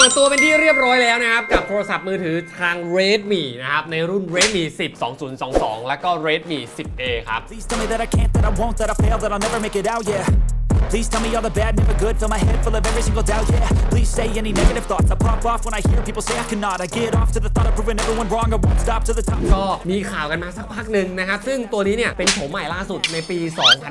เปิดตัวเป็นที่เรียบร้อยแล้วนะครับ กับโทรศัพท์มือถือทาง Redmi นะครับ ในรุ่น Redmi 10 2022 แล้วก็ Redmi 10A ครับ Please tell me all the bad, never good, fill my head full of every single doubt, yeah. Please say any negative thoughts, I pop off when I hear people say I cannot. I get off to the thought of proving everyone wrong, I won't stop to the top. ก็มีข่าวกันมาสักพักหนึ่งนะครับ ซึ่งตัวนี้เนี่ยเป็นโฉมใหม่ล่าสุดในปี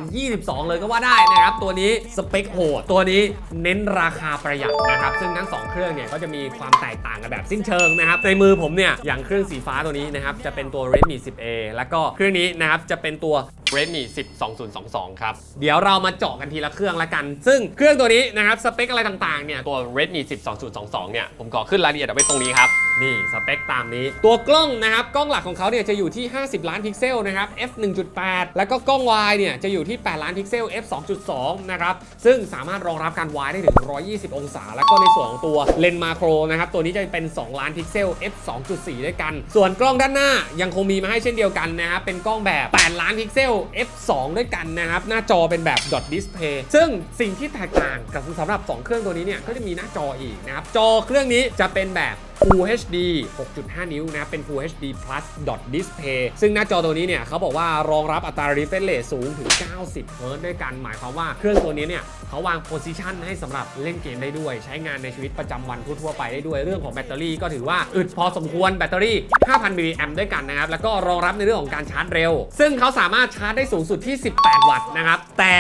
2022 เลยก็ว่าได้นะครับ ตัวนี้สเปคโหด ตัวนี้เน้นราคาประหยัดนะครับ ซึ่งทั้ง 2 เครื่องเนี่ยก็จะมีความแตกต่างกันแบบสิ้นเชิงนะครับ ในมือผมเนี่ยอย่างเครื่องสีฟ้าตัวนี้นะครับจะเป็นตัว Redmi 10A แล้วก็เครื่องนี้นะครับจะเป็นตัว Redmi 10 2022 ครับ เดี๋ยวเรามาเจาะกันทีละเครื่องละกัน ซึ่งเครื่องตัวนี้นะครับ สเปคอะไรต่างๆ เนี่ย ตัว Redmi 10 2022 เนี่ย ผมขอขึ้นรายละเอียดเอาไว้ตรงนี้ครับ นี่ สเปคตามนี้ ตัวกล้องนะครับ กล้องหลักของเขาเนี่ยจะอยู่ที่ 50 ล้านพิกเซลนะครับ f 1.8 แล้วก็กล้อง wide เนี่ยจะอยู่ที่ 8 ล้านพิกเซล f 2.2 นะครับ ซึ่งสามารถรองรับการ wide ได้ถึง 120 องศา แล้วก็ในส่วนของตัวเลนส์มาโครนะครับ ตัวนี้จะเป็น 2 ล้านพิกเซล f 2.4 ด้วยกัน ส่วนกล้องด้านหน้ายังคงมีมาให้เช่นเดียวกันนะครับเป็นกล้องแบบ 8 ล้านพิกเซล f 2 ด้วยกันนะครับ หน้าจอเป็นแบบ dot display ซึ่งสิ่งที่แตกต่างกับสำหรับ 2 เครื่องตัวนี้เนี่ยก็จะมีหน้าจออีกนะครับ จอเครื่องนี้จะเป็นแบบ Full HD 6.5 นิ้วนะเป็น Full HD Plus Dot Display ซึ่งหน้าจอตัวนี้เนี่ยเขาบอกว่ารองรับอัตรา refresh rate สูงถึง 90 เฮิร์ตซ์ด้วยกัน หมายความว่าเครื่องตัวนี้เนี่ยเขาวาง position ให้สำหรับเล่นเกมได้ด้วย ใช้งานในชีวิตประจำวันทั่วๆไปได้ด้วย เรื่องของแบตเตอรี่ก็ถือว่าอึดพอสมควรแบตเตอรี่ 5,000 มิลลิแอมด้วยกันนะครับ แล้วก็รองรับในเรื่องของการชาร์จเร็ว ซึ่งเขาสามารถชาร์จได้สูงสุดที่ 18 วัตต์นะครับ แต่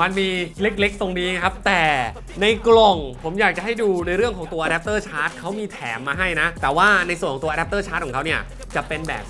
มันมีเล็กๆ ตรงนี้ครับ แต่ในกล่องผมอยากจะให้ดูในเรื่องของตัวอะแดปเตอร์ชาร์จเขามีแถมมาให้นะ แต่ว่าในส่วนของตัวอะแดปเตอร์ชาร์จของเขาเนี่ย จะเป็นแบบ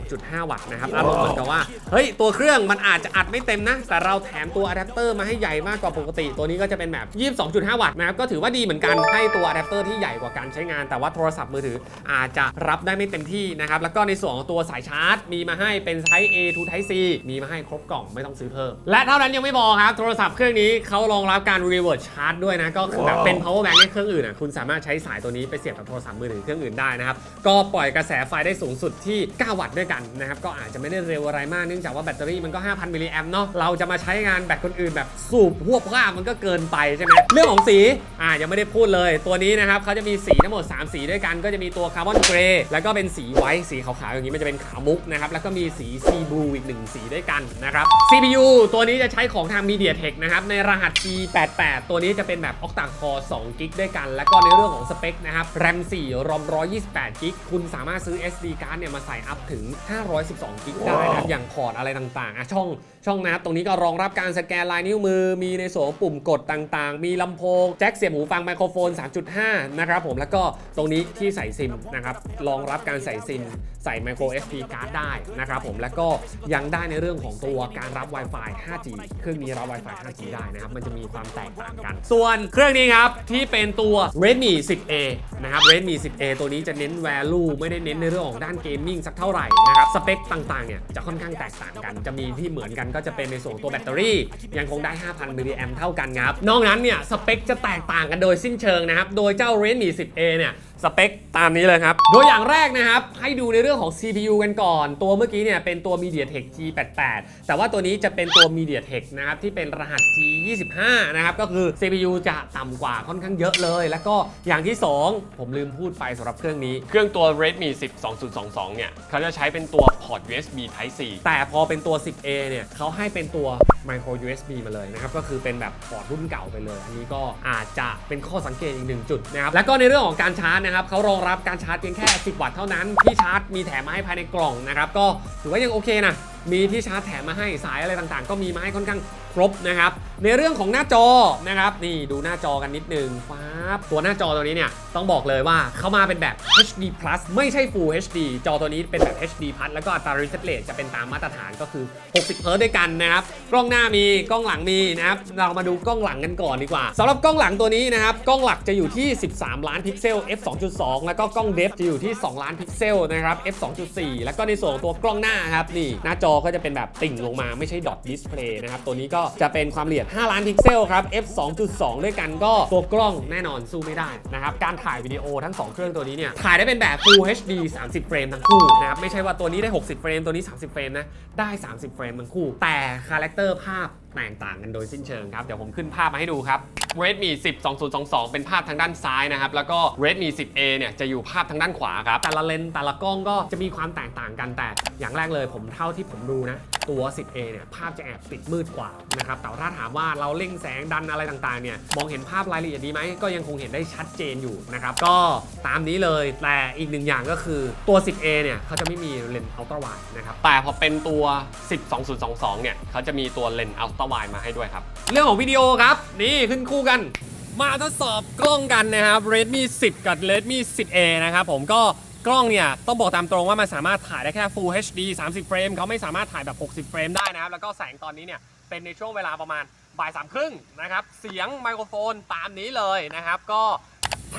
22.5 วัตต์นะครับอารมณ์เหมือนกับว่า เฮ้ย ตัวเครื่องมันอาจจะอัดไม่เต็มนะ แต่เราแถมตัวอะแดปเตอร์มาให้ใหญ่มากกว่าปกติ ตัวนี้ก็จะเป็นแบบ 22.5 วัตต์นะครับ ก็ถือว่าดีเหมือนกันให้ตัวอะแดปเตอร์ที่ใหญ่กว่าการใช้งาน แต่ว่าโทรศัพท์มือถืออาจจะรับได้ไม่เต็มที่นะครับ แล้วก็ในส่วนของตัวสายชาร์จ มีมาให้เป็น Type A to Type C มีมาให้ครบกล่องไม่ต้องซื้อเพิ่ม และเท่านั้นยังไม่พอครับ โทรศัพท์เครื่องนี้เขารองรับการ reverse charge ด้วยนะ ก็คือแบบเป็น power bank ในเครื่องอื่นอะคุณสามารถใช้สายตัวนี้ไปเสียบกับโทรศัพท์มือถือเครื่องอื่นได้นะครับ ก็ปล่อยกระแสไฟได้สูงสุดที่ 9 วัตต์ด้วยกันนะครับก็อาจจะไม่ได้เร็วอะไรมากเนื่องจากว่าแบตเตอรี่มันก็ 5,000 มิลลิแอมเนาะเราจะมาใช้งานแบตคนอื่นแบบสูบหัวผ้ามันก็เกินไปใช่ไหมเรื่องของสีอ่ายังไม่ได้พูดเลย ตัวนี้นะครับเขาจะมีสีทั้งหมด 3 สีด้วยกันก็จะมีตัวคาร์บอนเกรย์แล้วก็เป็นสีไวท์สีขาวๆอย่างนี้มันจะเป็นขาวมุกนะครับแล้วก็มีสีซีบลูอีกหนึ่งสีด้วยกันนะครับ CPU ตัวนี้จะใช้ของทาง MediaTek นะครับในรหัส G88 ตัวนี้จะเป็นแบบ Octa Core 2กิกด้วยกัน แล้วก็ในเรื่องของสเปคนะครับ RAM 4 ROM 128กิกคุณสามารถซื้อ SD card เนี่ยมาใส่อัพถึง 512 กิกได้นะครับอย่างพอร์ตอะไรต่างๆอะช่องช่องนะครับตรงนี้ก็รองรับการสแกนลายนิ้วมือ มีในส่วนของปุ่มกดต่างๆ มีลำโพง แจ็คเสียบหูฟังไมโครโฟน 3.5 นะครับผมแล้วก็ตรงนี้ที่ใส่ซิมนะครับรองรับการใส่ซิมใส่ไมโคร SD card ได้นะครับผมแล้วก็ยังได้ในเรื่องของตัวการรับ Wi-Fi 5G เครื่องนี้รับ Wi-Fi 5G ได้นะครับมันจะมีความแตกต่างกัน ส่วนเครื่องนี้ครับที่เป็นตัว Redmi 10A นะครับ Redmi 10A ตัวนี้จะเน้น value ไม่ได้เน้นในเรื่องของด้านเกมมิ่งสักเท่าไหร่นะครับสเปคต่างๆเนี่ยจะค่อนข้างแตกต่างกัน จะมีที่เหมือนกันก็จะเป็นในส่วนของตัวแบตเตอรี่ ยังคงได้ 5,000มิลลิแอมเท่ากันครับนอกนั้นเนี่ยสเปคจะแตกต่างกันโดยสิ้นเชิงนะครับโดยเจ้า Redmi 10A เนี่ย สเปคตามนี้เลยครับ โดยอย่างแรกนะครับ ให้ดูในเรื่องของ CPU กันก่อน ตัวเมื่อกี้เนี่ยเป็นตัว MediaTek G88 แต่ว่าตัวนี้จะเป็นตัว MediaTek นะครับ ที่เป็นรหัส G25 นะครับ ก็คือ CPU จะต่ำกว่าค่อนข้างเยอะเลย แล้วก็อย่างที่ 2 ผมลืมพูดไปสำหรับเครื่องนี้ เครื่องตัว Redmi 10 2022 เนี่ย เขาจะใช้เป็นตัวพอร์ต USB Type C แต่พอเป็นตัว 10A เนี่ยเขาให้เป็นตัว Micro USB มาเลยนะครับ ก็คือเป็นแบบพอร์ตรุ่นเก่าไปเลย อันนี้ก็อาจจะเป็นข้อสังเกตอีกหนึ่งจุดนะครับ แล้วก็ในเรื่องของการชาร์จนะครับเขารองรับการชาร์จเพียงแค่ 10 วัตต์เท่านั้นที่ชาร์จมีแถมมาให้ภายในกล่องนะครับก็ถือว่ายังโอเคนะ มีที่ชาร์จแถมมาให้สายอะไรต่างๆ ก็มีมาให้ค่อนข้างครบนะครับ ในเรื่องของหน้าจอนะครับนี่ดูหน้าจอกันนิดนึงฟ้าบตัวหน้าจอตัวนี้เนี่ยต้องบอกเลยว่าเขามาเป็นแบบ HD Plus ไม่ใช่ Full HD จอตัวนี้เป็นแบบ HD Plus แล้วก็อัตรา refresh rate จะเป็นตามมาตรฐานก็คือ 60เฮิร์ตด้วยกันนะครับ กล้องหน้ามีกล้องหลังมีนะครับ เรามาดูกล้องหลังกันก่อนดีกว่าสำหรับกล้องหลังตัวนี้นะครับ กล้องหลักจะอยู่ที่ 13 ล้านพิกเซล f 2.2 แล้วก็กล้องเดฟจะอยู่ที่ 2 ล้านพิกเซลนะครับ f 2.4 แล้วก็ในส่วนตัวกล้องหน้าครับนี่หน้าจอก็จะเป็นแบบติ่งลงมาไม่ใช่ดอทดิสเพลย์นะครับ ตัวนี้ก็จะเป็นความละเอียด 5 ล้านพิกเซลครับ f 2.2 ด้วยกันก็ตัวกล้องแน่นอนสู้ไม่ได้นะครับ การถ่ายวิดีโอทั้ง 2 เครื่องตัวนี้เนี่ย ถ่ายได้เป็นแบบ Full HD 30 เฟรมทั้งคู่นะครับ ไม่ใช่ว่าตัวนี้ได้ 60 เฟรม ตัวนี้ 30 เฟรมนะ ได้ 30 เฟรมทั้งคู่ แต่คาแรคเตอร์ภาพ แตกต่างกันโดยสิ้นเชิงครับ เดี๋ยวผมขึ้นภาพมาให้ดูครับ Redmi 10 2022 เป็นภาพทางด้านซ้ายนะครับ แล้วก็ Redmi 10A เนี่ยจะอยู่ภาพทางด้านขวาครับ แต่ละเลนส์แต่ละกล้องก็จะมีความแตกต่างกันแต่อย่างแรกเลยผมเท่าที่ผมดูนะ ตัว 10A เนี่ยภาพจะแอบติดมืดกว่านะครับแต่ว่าถ้าถามว่าเราเล่งแสงดันอะไรต่างๆเนี่ยมองเห็นภาพรายละเอียดดีไหมก็ยังคงเห็นได้ชัดเจนอยู่นะครับก็ตามนี้เลยแต่อีกหนึ่งอย่างก็คือตัว 10A เนี่ยเขาจะไม่มีเลนส์อัลตร้าไวด์นะครับแต่พอเป็นตัว10 2022 เนี่ยเขาจะมีตัวเลนส์อัลตร้าไวด์มาให้ด้วยครับ เรื่องของวิดีโอครับนี่ขึ้นคู่กันมาทดสอบกล้องกันนะครับ Redmi 10 กับ Redmi 10A นะครับผมก็ กล้องเนี่ยต้องบอกตามตรงว่ามันสามารถถ่ายได้แค่ Full HD 30 เฟรมเขาไม่สามารถถ่ายแบบ 60 เฟรมได้นะครับ แล้วก็แสงตอนนี้เนี่ยเป็นในช่วงเวลาประมาณบ่ายสามครึ่งนะครับ เสียงไมโครโฟนตามนี้เลยนะครับ ก็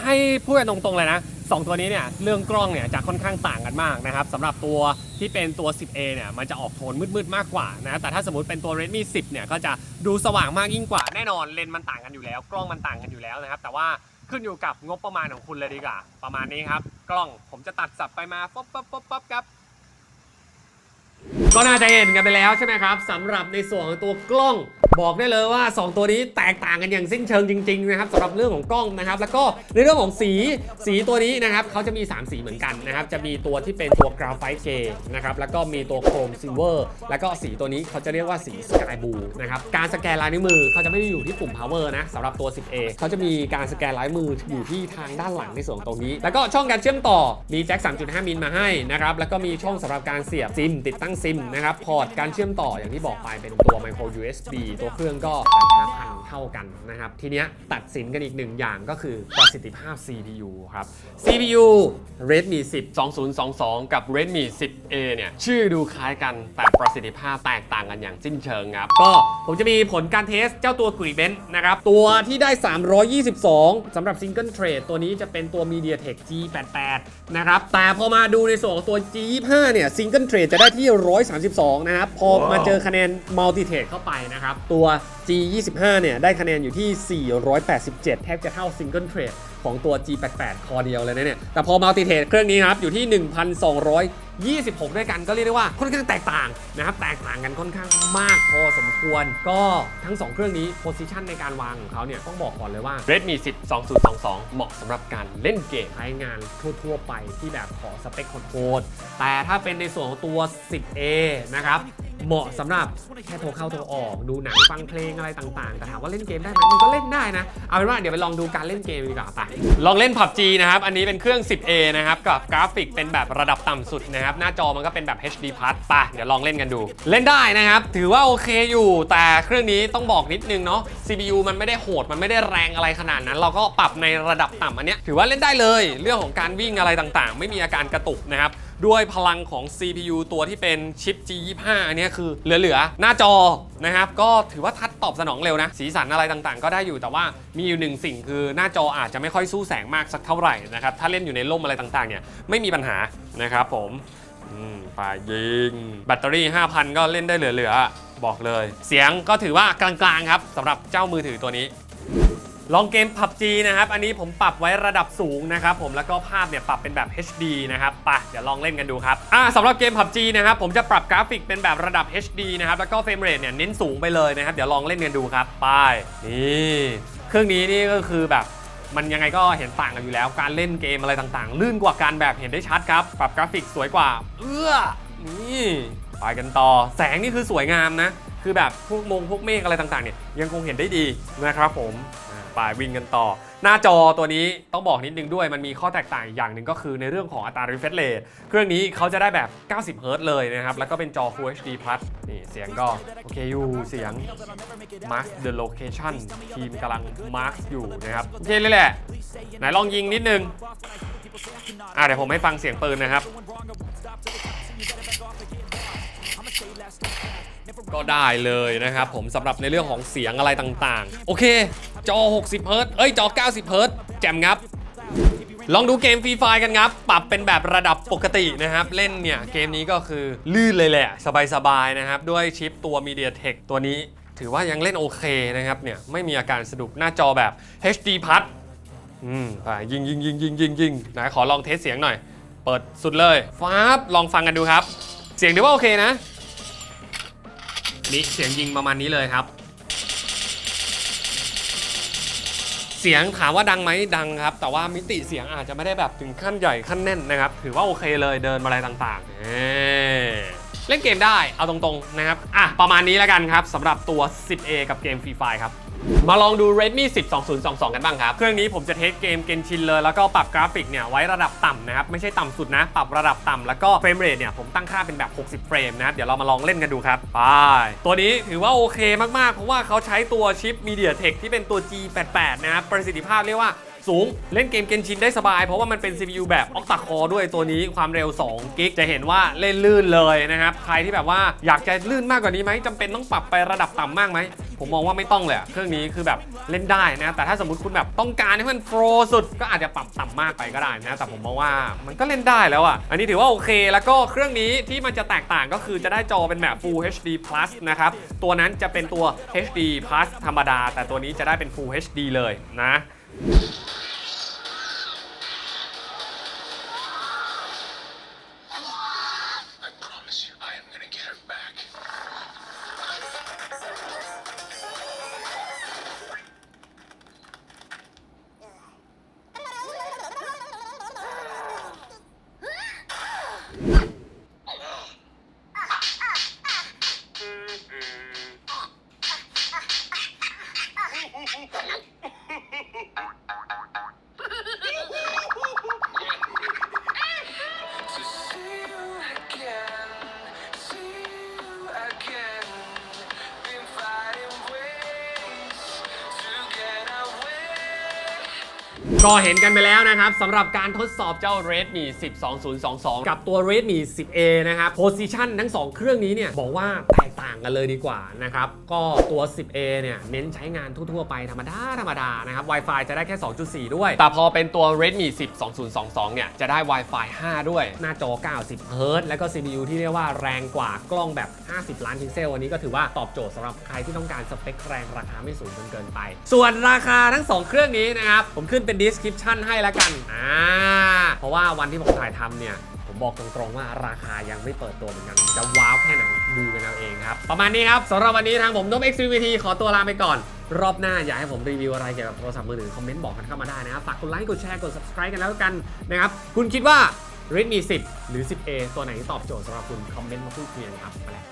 ให้พูดกันตรงๆเลยนะสองตัวนี้เนี่ยเรื่องกล้องเนี่ยจะค่อนข้างต่างกันมากนะครับสำหรับตัวที่เป็นตัว 10A เนี่ยมันจะออกโทนมืดๆมากกว่านะแต่ถ้าสมมติเป็นตัว Redmi 10 เนี่ยก็จะดูสว่างมากยิ่งกว่าแน่นอนเลนส์มันต่างกันอยู่แล้ว กล้องมันต่างกันอยู่แล้วนะครับแต่ว่า ขึ้นอยู่กับงบประมาณของคุณเลยดีกว่า ประมาณนี้ครับ กล้องผมจะตัดสับไปมาป๊บป๊บป๊บป๊บครับ ก็น่าจะเห็นกันไปแล้วใช่ไหมครับสำหรับในส่วนของตัวกล้องบอกได้เลยว่า 2 ตัวนี้แตกต่างกันอย่างสิ้นเชิงจริงๆนะครับสำหรับเรื่องของกล้องนะครับ แล้วก็ในเรื่องของสีสีตัวนี้นะครับเขาจะมี 3 สีเหมือนกันนะครับ จะมีตัวที่เป็นตัวกราไฟต์เกนะครับแล้วก็มีตัวโครมซิลเวอร์แล้วก็สีตัวนี้เขาจะเรียกว่าสีสกายบูนะครับการสแกนลายนิ้วมือเขาจะไม่ได้อยู่ที่ปุ่ม power นะสำหรับตัว 10A เขาจะมีการสแกนลายมืออยู่ที่ทางด้านหลังในส่วนตรงนี้ แล้วก็ช่องการเชื่อมต่อมีแจ็ค 3.5 มิลมาให้นะครับแล้วก็มีช่องสำหรับการเสียบซิมติดตั้งซิมนะครับพอร์ตการเชื่อมต่ออย่างที่บอกไปเป็นตัว micro USB ตัวเครื่องก็85,000เท่ากันนะครับ ทีเนี้ยตัดสินกันอีกหนึ่งอย่างก็คือประสิทธิภาพ CPU ครับ CPU Redmi 10 2022 กับ Redmi 10A เนี่ยชื่อดูคล้ายกันแต่ประสิทธิภาพแตกต่างกันอย่างสิ้นเชิงครับก็ผมจะมีผลการเทสเจ้าตัว g r i b e n นะครับ ตัวที่ได้ 322สำหรับ Single Trade ตัวนี้จะเป็นตัว MediaTek G88 นะครับ แต่พอมาดูในส่วนของตัว G25 เนี่ย Single Trade จะได้ที่ 132 นะครับ พอมาเจอคะแนน Multi Trade เข้าไปนะครับ ตัว G25 เนี่ยได้คะแนนอยู่ที่ 487 แทบจะเท่า Single Trade ของตัว G88 คอเดียวเลยนะเนี่ย แต่พอ Multi Trade เครื่องนี้ครับ อยู่ที่ 1,226 ด้วยกันก็เรียกได้ว่าค่อนข้างแตกต่างนะครับ แตกต่างกันค่อนข้างมากพอสมควร ก็ทั้ง 2 เครื่องนี้ Position ในการวางของเขาเนี่ย ต้องบอกก่อนเลยว่า Redmi 10 2022 เหมาะสำหรับการเล่นเกมใช้งานทั่ว ๆ ไปที่แบบขอสเปคโหดแต่ถ้าเป็นในส่วนของตัว 10A นะครับ เหมาะสำหรับแค่โทรเข้าโทรออกดูหนังฟังเพลงอะไรต่างๆ แต่ถามว่าเล่นเกมได้ไหมมันก็เล่นได้นะ เอาเป็นว่าเดี๋ยวไปลองดูการเล่นเกมดีกว่าไปลองเล่น PUBG นะครับ อันนี้เป็นเครื่อง 10A นะครับกับกราฟิกเป็นแบบระดับต่ำสุดนะครับ หน้าจอมันก็เป็นแบบ HD Plus ไปเดี๋ยวลองเล่นกันดู เล่นได้นะครับ ถือว่าโอเคอยู่ แต่เครื่องนี้ต้องบอกนิดนึงเนาะ CPU มันไม่ได้โหดมันไม่ได้แรงอะไรขนาดนั้น เราก็ปรับในระดับต่ำอันเนี้ยถือว่าเล่นได้เลย เรื่องของการวิ่งอะไรต่างๆ ไม่มีอาการกระตุกนะครับ ด้วยพลังของ CPU ตัวที่เป็นชิป G25 อันนี้คือเหลือๆ หน้าจอนะครับ ก็ถือว่าทัดตอบสนองเร็วนะ สีสันอะไรต่างๆ ก็ได้อยู่แต่ว่ามีอยู่หนึ่งสิ่งคือหน้าจออาจจะไม่ค่อยสู้แสงมากสักเท่าไหร่นะครับ ถ้าเล่นอยู่ในร่มอะไรต่างๆเนี่ยไม่มีปัญหานะครับผมอืมไปยิง แบตเตอรี่ 5,000 ก็เล่นได้เหลือๆ บอกเลย เสียงก็ถือว่ากลางๆครับสำหรับเจ้ามือถือตัวนี้ ลองเกม PUBG นะครับ อันนี้ผมปรับไว้ระดับสูงนะครับผมแล้วก็ภาพเนี่ยปรับเป็นแบบ HD นะครับไปเดี๋ยวลองเล่นกันดูครับอ่าสำหรับเกม PUBG นะครับผมจะปรับกราฟิกเป็นแบบระดับ HD นะครับแล้วก็เฟรมเรทเนี่ยเน้นสูงไปเลยนะครับเดี๋ยวลองเล่นกันดูครับไปนี่เครื่องนี้นี่ก็คือแบบมันยังไงก็เห็นต่างกันอยู่แล้ว การเล่นเกมอะไรต่างๆ ลื่นกว่าการแบบเห็นได้ชัดครับ ปรับกราฟิกสวยกว่า เอื้อนี่ไปกันต่อ แสงนี่คือสวยงามนะ คือแบบพวกมงพวกเมฆอะไรต่างๆเนี่ยยังคงเห็นได้ดีนะครับผม ไปวิ่งกันต่อ หน้าจอตัวนี้ต้องบอกนิดนึงด้วย มันมีข้อแตกต่างอย่างหนึ่งก็คือในเรื่องของอัตรา refresh rate เครื่องนี้เขาจะได้แบบ 90เฮิรตเลยนะครับ แล้วก็เป็นจอ Full HD Plus นี่เสียงก็โอเคอยู่เสียง mark the location ทีมกำลัง mark อยู่นะครับ โอเคเลยแหละ ไหนลองยิงนิดนึง อะเดี๋ยวผมให้ฟังเสียงปืนนะครับ ก็ได้เลยนะครับผมสำหรับในเรื่องของเสียงอะไรต่างๆ โอเค จอ 60 เฮิร์ตเอ้ย จอ 90 เฮิร์ตแจ่มครับ ลองดูเกมฟรีไฟกันครับ ปรับเป็นแบบระดับปกตินะครับ เล่นเนี่ย เกมนี้ก็คือลื่นเลยแหละ สบายๆ นะครับ ด้วยชิปตัว MediaTek ตัวนี้ ถือว่ายังเล่นโอเคนะครับเนี่ยไม่มีอาการสะดุดหน้าจอแบบ HD Plus อืมไปยิงยิงยิงยิงยิงยิงไหนขอลองเทสเสียงหน่อย เปิดสุดเลยฟ้าบลองฟังกันดูครับ เสียงถือว่าโอเคนะ นี่เสียงยิงประมาณนี้เลยครับ เสียงถามว่าดังไหมดังครับ แต่ว่ามิติเสียงอาจจะไม่ได้แบบถึงขั้นใหญ่ขั้นแน่นนะครับ ถือว่าโอเคเลยเดินมาอะไรต่างๆเล่นเกมได้เอาตรงๆนะครับอะประมาณนี้แล้วกันครับสำหรับตัว 10A กับเกมฟรีไฟครับ มาลองดู Redmi 10 2022 กันบ้างครับ เครื่องนี้ผมจะเทสเกมเกนชินเลย แล้วก็ปรับกราฟิกเนี่ยไว้ระดับต่ำนะครับ ไม่ใช่ต่ำสุดนะ ปรับระดับต่ำแล้วก็เฟรมเรทเนี่ยผมตั้งค่าเป็นแบบ 60 เฟรมนะครับ เดี๋ยวเรามาลองเล่นกันดูครับ ไป ตัวนี้ถือว่าโอเคมากๆ เพราะว่าเขาใช้ตัวชิป MediaTek ที่เป็นตัว G88 นะครับ ประสิทธิภาพเรียกว่า สูง เล่นเกมเกนชินได้สบาย เพราะว่ามันเป็น CPU แบบ Octa Core ด้วยตัวนี้ความเร็ว2กิกจะเห็นว่าเล่นลื่นเลยนะครับใครที่แบบว่าอยากจะลื่นมากกว่านี้ไหมจำเป็นต้องปรับไประดับต่ำมากไหมผมมองว่าไม่ต้องเลยเครื่องนี้คือแบบเล่นได้นะ แต่ถ้าสมมติคุณแบบต้องการให้มันโฟร์สุด ก็อาจจะปรับต่ำมากไปก็ได้นะ แต่ผมมองว่ามันก็เล่นได้แล้วอะอันนี้ถือว่าโอเค แล้วก็เครื่องนี้ที่มันจะแตกต่างก็คือจะได้จอเป็นแบบ Full HD Plus นะครับ ตัวนั้นจะเป็นตัว HD Plus ธรรมดา แต่ตัวนี้จะได้เป็น Full HD เลยนะ Thank you. ก็เห็นกันไปแล้วนะครับสำหรับการทดสอบเจ้า Redmi 10 2022 กับตัว Redmi 10A นะครับโพซิชันทั้ง 2 เครื่องนี้เนี่ย บอกว่าแตกางกันเลยดีกว่านะครับ ก็ตัว 10A เนี่ยเน้นใช้งานทั่วๆไปธรรมดา ธรรมดานะครับ Wi-Fi จะได้แค่ 2.4 ด้วย แต่พอเป็นตัว Redmi 10 2022 เนี่ย จะได้ Wi-Fi 5 ด้วย หน้าจอ 90เฮิรต์แล้วก็ CPU ที่เรียกว่าแรงกว่ากล้องแบบ 50 ล้านพิกเซล อันนี้ก็ถือว่าตอบโจทย์สำหรับใครที่ต้องการสเปคแรงราคาไม่สูงจนเกินไป ส่วนราคาทั้ง 2 เครื่องนี้นะครับ ผมขึ้นเป็น description ให้แล้วกัน อ่า เพราะว่าวันที่ผมถ่ายทำเนี่ย ผมบอกตรงๆว่าราคายังไม่เปิดตัวเหมือนกัน จะว้าวแค่ไหนดูกันเอาเองครับ ประมาณนี้ครับสำหรับวันนี้ทางผมนพ XVT ขอตัวลาไปก่อน รอบหน้าอยากให้ผมรีวิวอะไรเกี่ยวกับโทรศัพท์มือถือคอมเมนต์บอกกันเข้ามาได้นะครับฝากกดไลค์กดแชร์กด subscribe กันแล้วกันนะครับคุณคิดว่า Redmi 10 หรือ 10A ตัวไหนที่ตอบโจทย์สำหรับคุณคอมเมนต์มาพูดคุยกันครับไปแล้ว